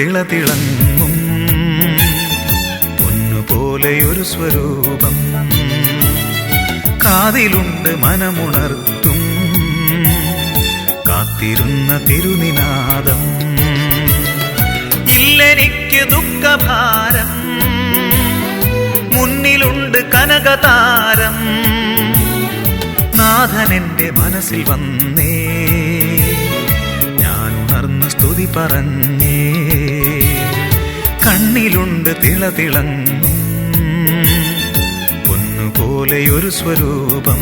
കണ്ണിലുണ്ട് തിളതിളങ്ങും. പൊന്നുപോലെയൊരു സ്വരൂപം കാതിലുണ്ട് മനമുണർത്തും. കാത്തിരുന്ന തിരുനിനാദം ഇല്ലെനിക്ക് ദുഃഖഭാരം. മുന്നിലുണ്ട് കനകതാരം. നാഥനെന്റെ മനസ്സിൽ വന്നേ. ഞാൻ ഉണർന്ന് സ്തുതി പറഞ്ഞേ. കണ്ണിലുണ്ട് തിളതിളങ്ങും പൊന്നുപോലെയൊരു സ്വരൂപം.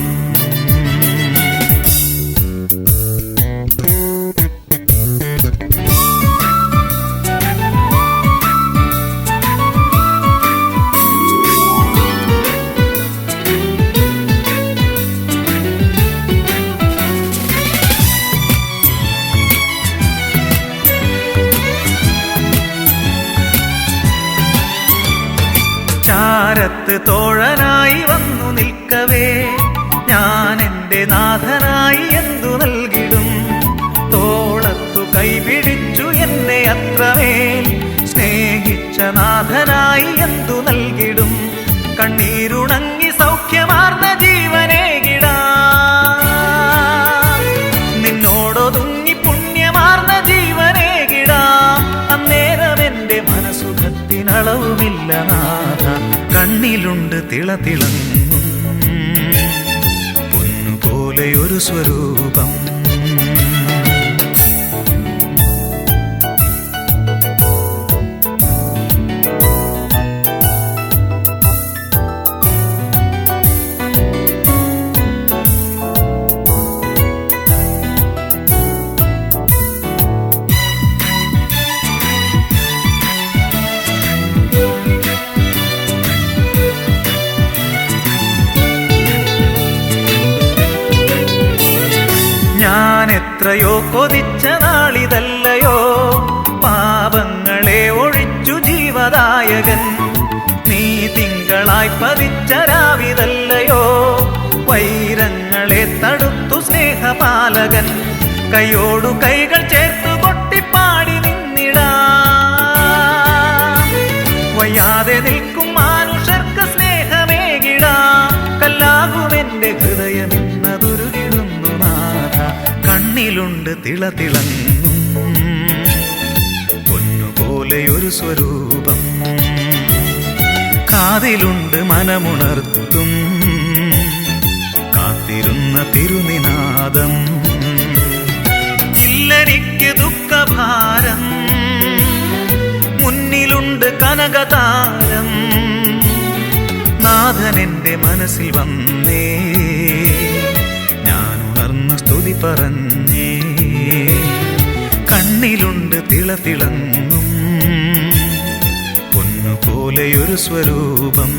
തോഴനായി വന്നു നിൽക്കവേ. ഞാൻ എന്റെ നാഥനായി എന്തു നൽകിടും? തോളത്തു കൈപിടിച്ചു എന്നെ അത്രമേൽ. സ്നേഹിച്ച നാഥനായി എന്തു നൽകിടും? കണ്ണിലുണ്ട് തിളതിളങ്ങും പൊന്നുപോലെ ഒരു സ്വരൂപം. എത്രയോ കൊതിച്ച നാളിതല്ലയോ? പാപങ്ങളെ ഒഴിച്ചു ജീവദായകൻ. നീ തിങ്കളായി പതിച്ച രാവിതല്ലയോ? വൈരങ്ങളെ തടുത്തു സ്നേഹപാലകൻ. കൈയോടു കൈകൾ ചേർത്തു കണ്ണിലുണ്ട് തിളതിളങ്ങും പൊന്നുപോലെയൊരു സ്വരൂപം. കാതിലുണ്ട് മനമുണർത്തും. കാത്തിരുന്ന തിരുനിനാദം. ഇല്ലെനിക്ക് ദുഃഖഭാരം. മുന്നിലുണ്ട് കനകതാരം. നാഥനെന്റെ മനസ്സിൽ വന്നേ. ഞാൻ ഉണർന്ന് സ്തുതി പറഞ്ഞേ. കണ്ണിലുണ്ട് തിളതിളങ്ങും പൊന്നുപോലെയൊരു സ്വരൂപം.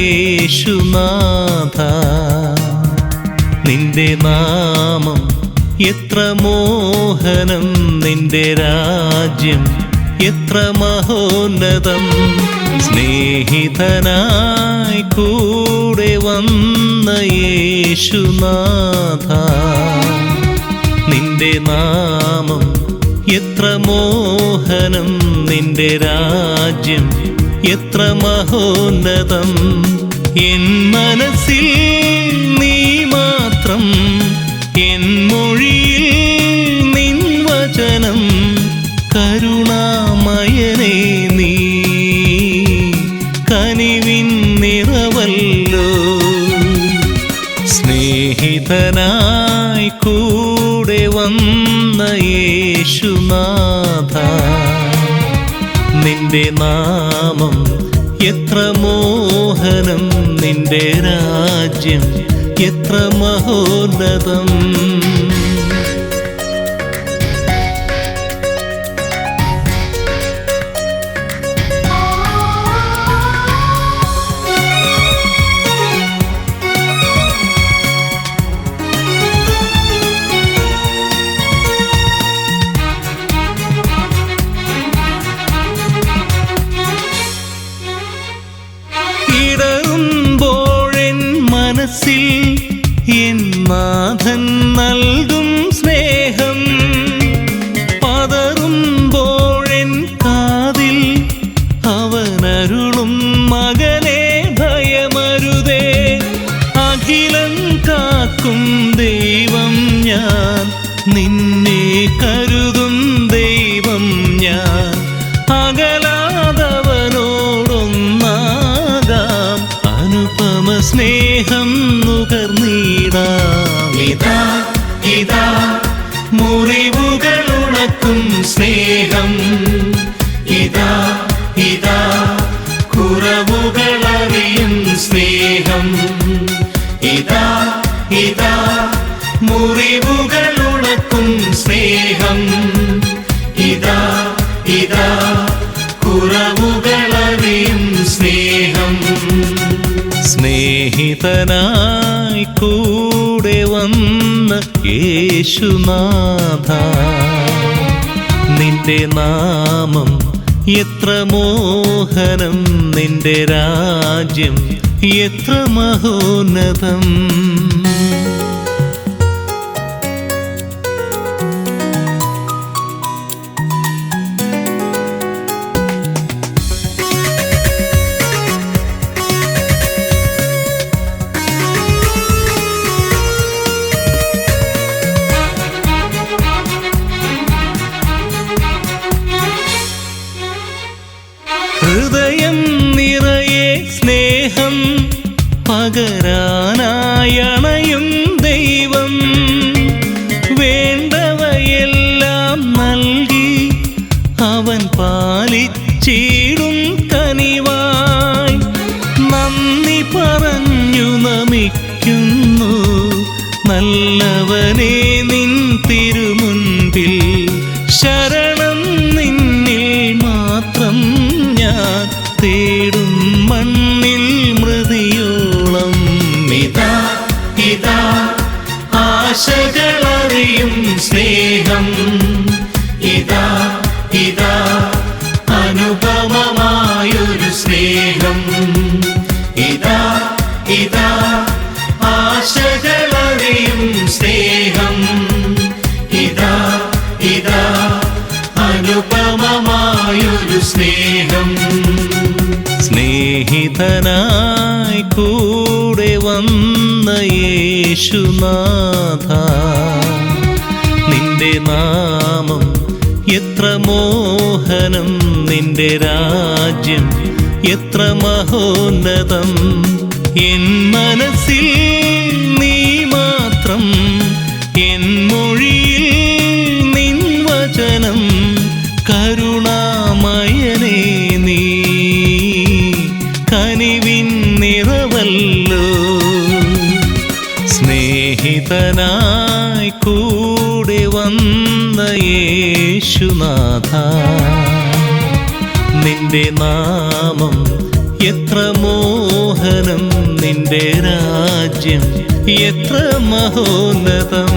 യേശുനാഥ നിന്റെ നാമം എത്ര മോഹനം നിന്റെ രാജ്യം എത്ര മഹോന്നതം. സ്നേഹിതനായി കൂടെ വന്ന യേശുനാഥ നിന്റെ നാമം എത്ര മോഹനം നിന്റെ രാജ്യം എത്ര മഹോന്നതം. എൻ മനസ്സിൽ നീ മാത്രം. എൻ മൊഴിയിൽ നിൻ വചനം. കരുണാമയനേ നീ. കനിവിൻ നിറവല്ലോ. സ്നേഹിതനായി കൂടെ വന്ന യേശുനാഥ. നിന്റെ നാമം എത്ര മോഹനം നിന്റെ രാജ്യം എത്ര മഹോന്നതം. നിന്നെ സ്നേഹിതനായി കൂടെ വന്ന യേശുനാഥ. നിന്റെ നാമം എത്ര മോഹനം നിന്റെ രാജ്യം എത്ര മഹോന്നതം. യേശുനാഥ നിന്റെ നാമം എത്ര മോഹനം നിന്റെ രാജ്യം എത്ര മഹോന്നതം. എൻ മനസ്സിൽ യേശുനാഥ നിന്റെ നാമം എത്ര മോഹനം നിന്റെ രാജ്യം എത്ര മഹോന്നതം.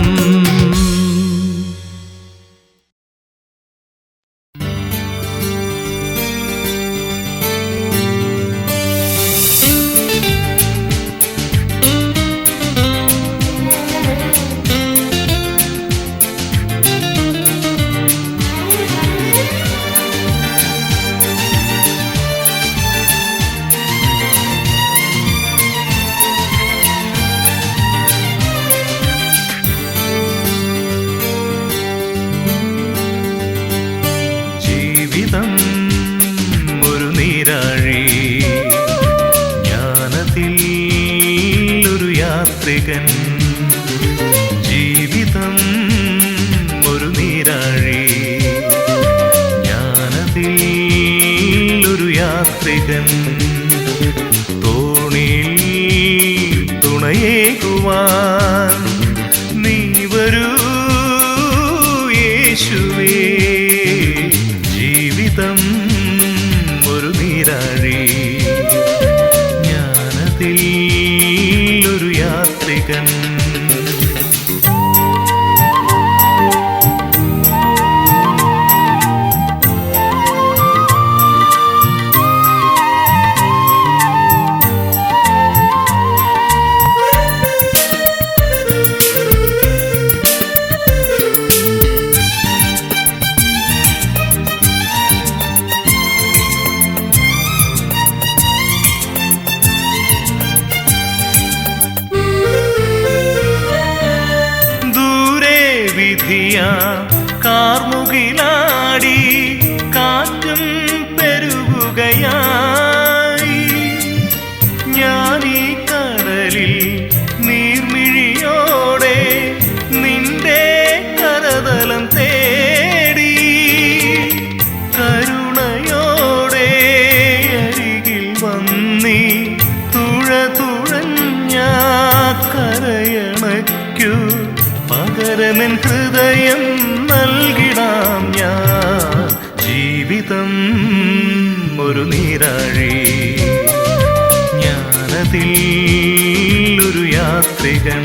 ഉത്തരമെൻ ഹൃദയം നൽകിടാം ഞാൻ. ജീവിതം ഒരു നീരാഴി. ഞാനതിൽ ഒരു യാത്രികൻ.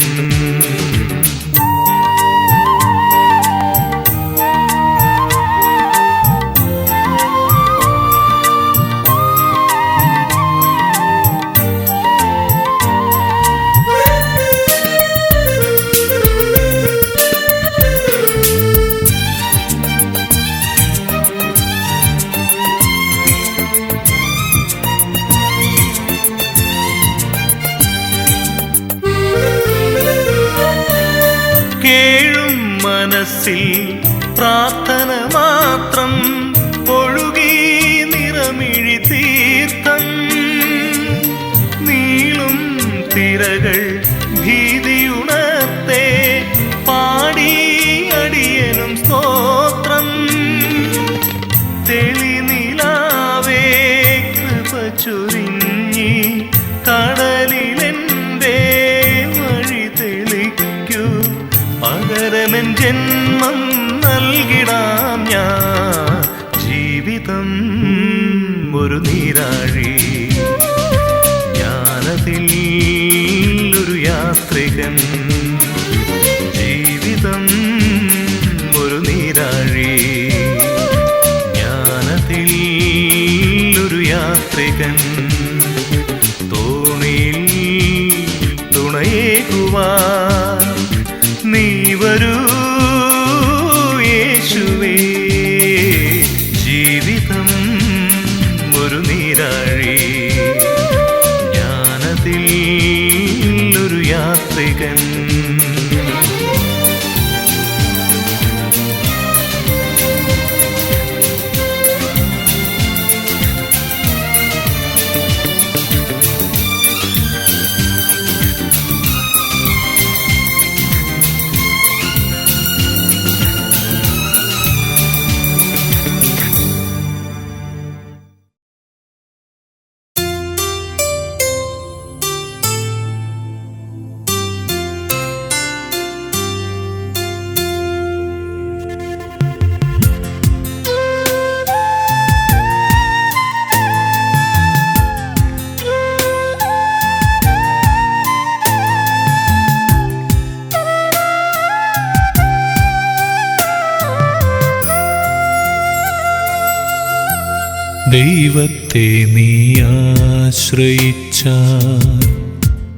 ദൈവത്തെ നീ ആശ്രയിച്ച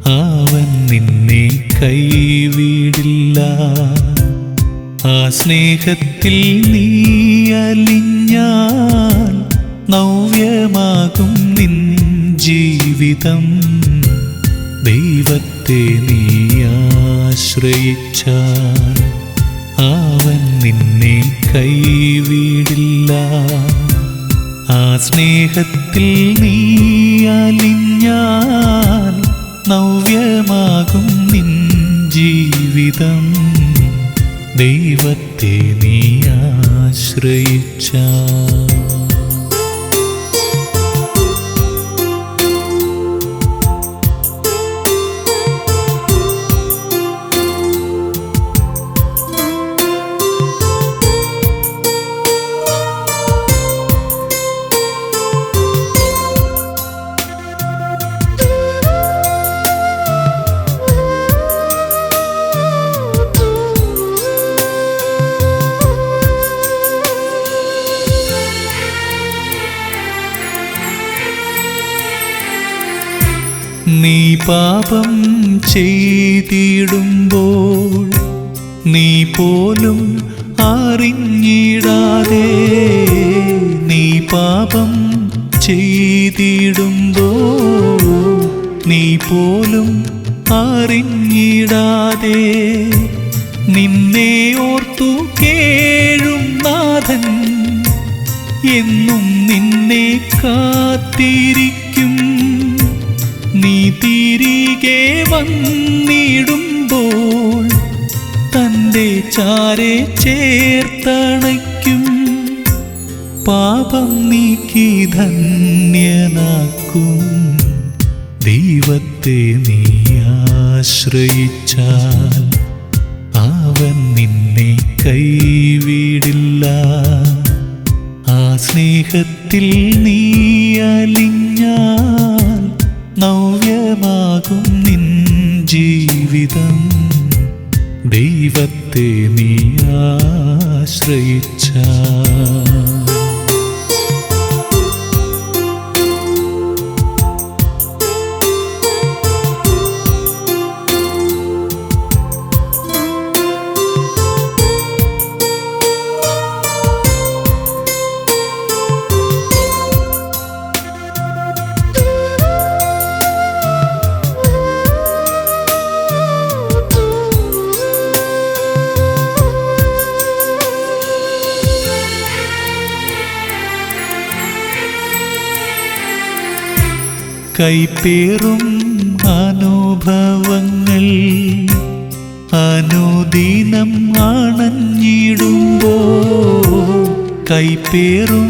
അവൻ നിന്നെ കൈവിടില്ല. ആ സ്നേഹത്തിൽ നീ അലിഞ്ഞാൽ നവ്യമാകും നിൻ ജീവിതം. ദൈവത്തെ നീ ആശ്രയിച്ച അവൻ നിന്നെ കൈവിടില്ല. ആ സ്നേഹത്തിൽ നീ അലിഞ്ഞാൽ നവ്യമാകും നിൻ ജീവിതം. ദൈവത്തെ നീ ആശ്രയിച്ചാൽ ചെയ്തിടുമ്പോൾ നീ പോലും അറിഞ്ഞിടാതെ നീ പാപം ചെയ്തിടുമ്പോൾ നീ പോലും അറിഞ്ഞിടാതെ നിന്നെ ഓർത്തു കേഴും നാഥൻ എന്നും നിന്നെ കാത്തിരിക്കും. തിരികെ വന്നിടുമ്പോൾ തന്റെ ചാരെ ചേർത്തണയ്ക്കും. പാപം നീക്കി ധന്യനാക്കും. ദൈവത്തെ നീ ആശ്രയിച്ചാൽ അവൻ നിന്നെ കൈവിടില്ല. ആ സ്നേഹത്തിൽ നീ ജീവിതം ദൈവത്തെ നീ ആശ്രയിച്ച. കൈപ്പേറും അനുഭവങ്ങൾ അനുദീനം അണഞ്ഞിടുമ്പോ കൈപ്പേറും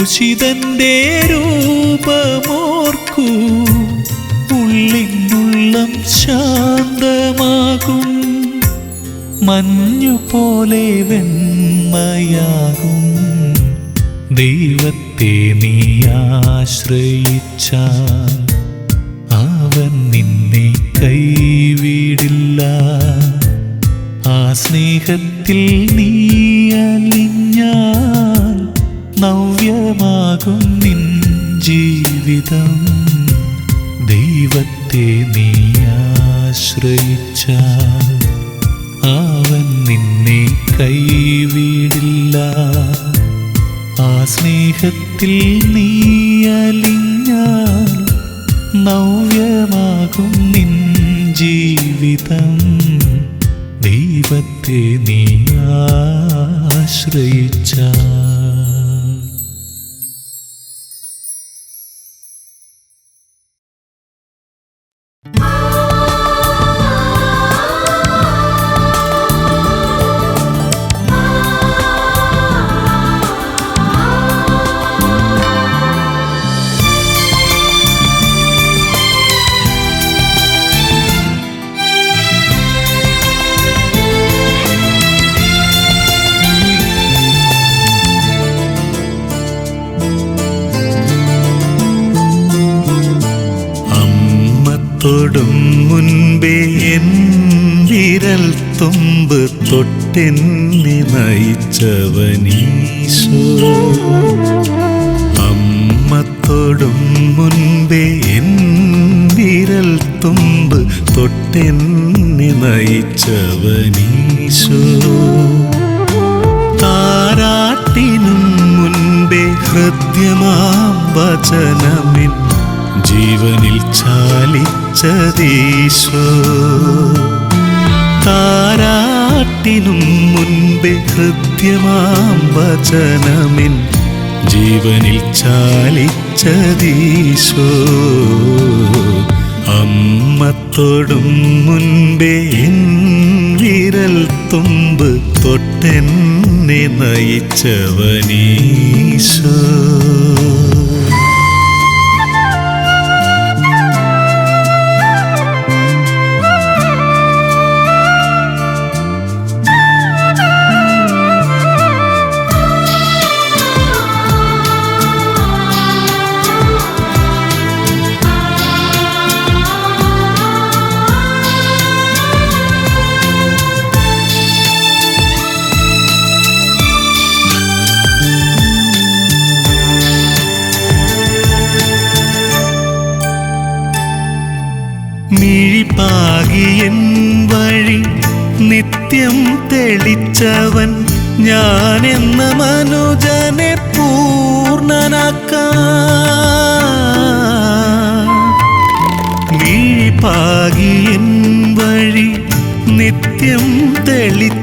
ക്രൂശിതന്റെ രൂപമോർക്കൂ. ഉള്ളിനുള്ളം ശാന്തമാകും. മഞ്ഞു പോലെ വെണ്മയാകും ദൈവത്തെ നീ ആശ്രയിച്ച അവൻ നിന്നെ കൈവിടില്ല. ആ സ്നേഹത്തിൽ നീ അലിഞ്ഞാൽ നവ്യമാകും നിൻ ജീവിതം. ദൈവത്തെ നീ ആശ്രയിച്ചാൽ അവൻ നിന്നെ കൈവിടില്ല. ആ സ്നേഹത്തിൽ നീ അലിഞ്ഞാൽ നവ്യമാകും നിൻ ജീവിതം. ദൈവത്തെ നീ ആശ്രയിച്ച തൊട്ടെന്നെ നയിച്ചവനീശോ അമ്മത്തോടും തൊടും മുൻപേ എൻ വിരൽ തുമ്പ് തൊട്ടെന്നി നയിച്ചവനീശോ താരാട്ടിനും മുൻപേ ഹൃദ്യമാം വചനമിൻ ജീവനിൽ ചാലിച്ചതീശോ. താരാട്ടിനും മുൻപേ ഹൃദ്യമാം വചനമിൻ ജീവനിൽ ചാലിച്ചതീശോ. അമ്മത്തോടും മുൻപേ എൻ വിരൽ തുമ്പ് തൊട്ടെന്നെ നയിച്ചവനീശോ.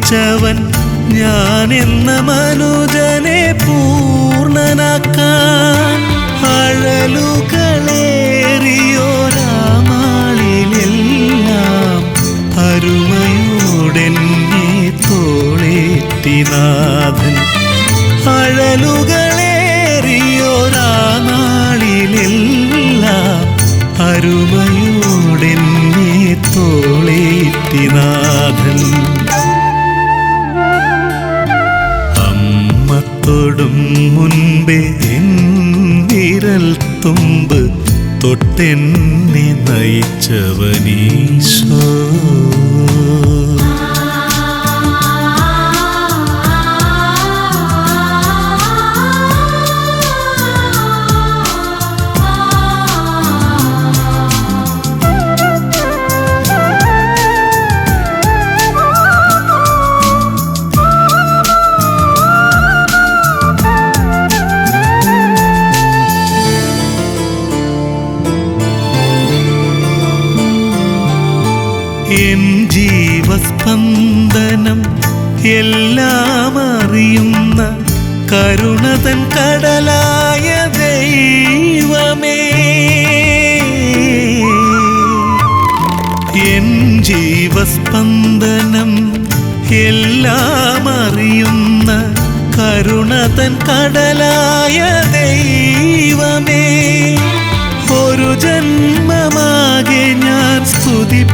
തെളിച്ചവൻ എന്ന മനുജനെ പൂർണനാക്കാൻ അഴലുകളേറിയോരാമാളിലെല്ലാം അരുമയോടെന്നെ തോളേറ്റിനാഥൻ. അഴലുകളേറിയോരാനാളിലെല്ലാം അരുമയോടെന്നെ തോളേറ്റിനാഥൻ. എൻ വിരൽ തുമ്പ് തൊട്ടെന്നെ നയിച്ചവനീശോ. എൻ ജീവസ്പന്ദനം എല്ലാം അറിയുന്ന കരുണതൻ കടലായ ദൈവമേ. എൻ ജീവസ്പന്ദനം എല്ലാം അറിയുന്ന കരുണതൻ കടലായ ദൈവമേ. ഒരു ജന്മമാകെ ഞാൻ സ്തുതി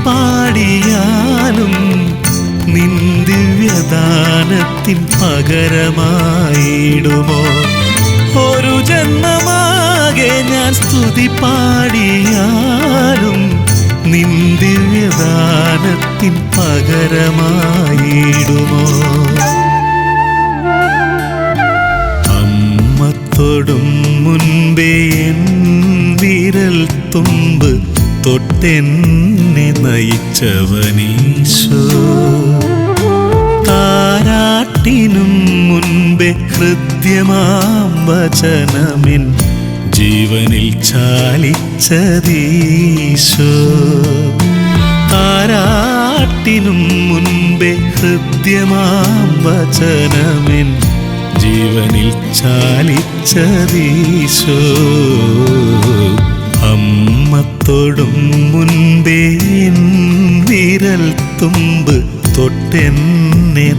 ദിവ്യദാനത്തിൻ പകരമായിടുമോ? ഒരു ജന്മമാകെ ഞാൻ സ്തുതി പാടിയാലും നിൻ ദിവ്യദാനത്തിൻ പകരമായിടുമോ? അമ്മത്തോടും മുൻപേ എൻ വിരൽ തുമ്പ് തൊട്ടെന്നെ നയിച്ചവനീശോ. താരാട്ടിനും മുൻപേ ഹൃദ്യമാം വചനമിൻ ജീവനിൽ ചാലിച്ചതീശോ. താരാട്ടിനും മുൻപേ ഹൃദ്യമാം വചനമിൻ ജീവനിൽ ചാലിച്ചതീശോ. അമ്മത്തോടും മുൻപേ വിരൽ തുമ്പ് തൊട്ടെന്നെ എന്നെ